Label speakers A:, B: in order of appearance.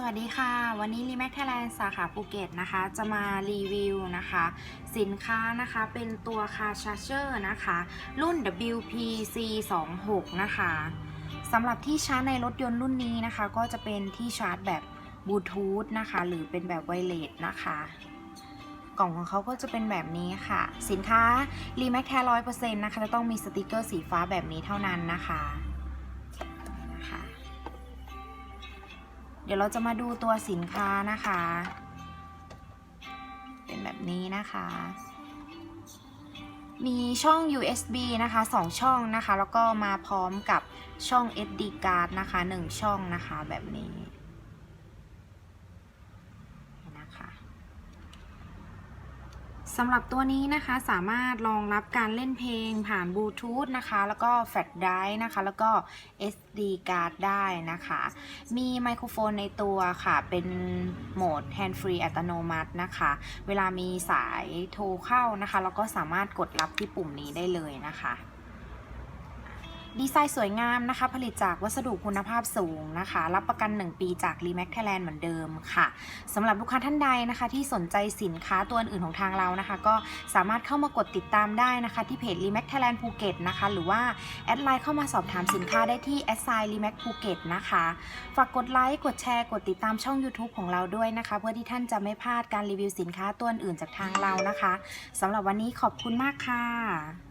A: สวัสดีค่ะ วันนี้ r e m a x Thailand สาขาภูเก็ตนะคะ จะมารีวิวนะคะ สินค้านะคะเป็นตัวคาชาร์เจอร์นะคะ รุ่น WPC 2 6นะคะสำหรับที่ชาร์จในรถยนต์รุ่นนี้นะคะ ก็จะเป็นที่ชาร์จแบบบลูทูธนะคะ หรือเป็นแบบไวเลสนะคะกล่องของเขาก็จะเป็นแบบนี้ค่ะ สินค้า r e m a x แท้ร้อยเปอร์เซ็นต์นะคะ จะต้องมีสติกเกอร์สีฟ้าแบบนี้เท่านั้นนะคะ เดี๋ยวเราจะมาดูตัวสินค้านะคะ เป็นแบบนี้นะคะ มีช่อง USB นะคะ 2 ช่องนะคะ แล้วก็มาพร้อมกับช่อง SD card นะคะ 1 ช่องนะคะแบบนี้นะคะ สำหรับตัวนี้นะคะสามารถรองรับการเล่นเพลงผ่านบลูทูธนะคะ แล้วก็แฟลชไดรฟ์นะคะ แล้วก็ SD card ได้นะคะ มีไมโครโฟนในตัวค่ะ เป็นโหมด hand free อัตโนมัตินะคะ เวลามีสายโทรเข้านะคะเราก็สามารถกดรับที่ปุ่มนี้ได้เลยนะคะ ดีไซน์สวยงามนะคะ ผลิตจากวัสดุคุณภาพสูงนะคะ รับประกัน 1 ปีจาก r e m a x Thailand เหมือนเดิมค่ะสำหรับลูกค้าท่านใดนะคะ ที่สนใจสินค้าตัวอื่นของทางเรานะคะ ก็สามารถเข้ามากดติดตามได้นะคะ ที่เพจ r e m a x Thailand ภูเก็ตนะคะ หรือว่า แอดไลน์เข้ามาสอบถามสินค้าได้ที่แอดไซน์ r e m a x ภูเก็ตนะคะ ฝากกดไลค์ กดแชร์ กดติดตามช่อง YouTube ของเราด้วยนะคะ เพื่อที่ท่านจะไม่พลาดการรีวิวสินค้าตัวอื่นจากทางเรานะคะสำหรับวันนี้ขอบคุณมากค่ะ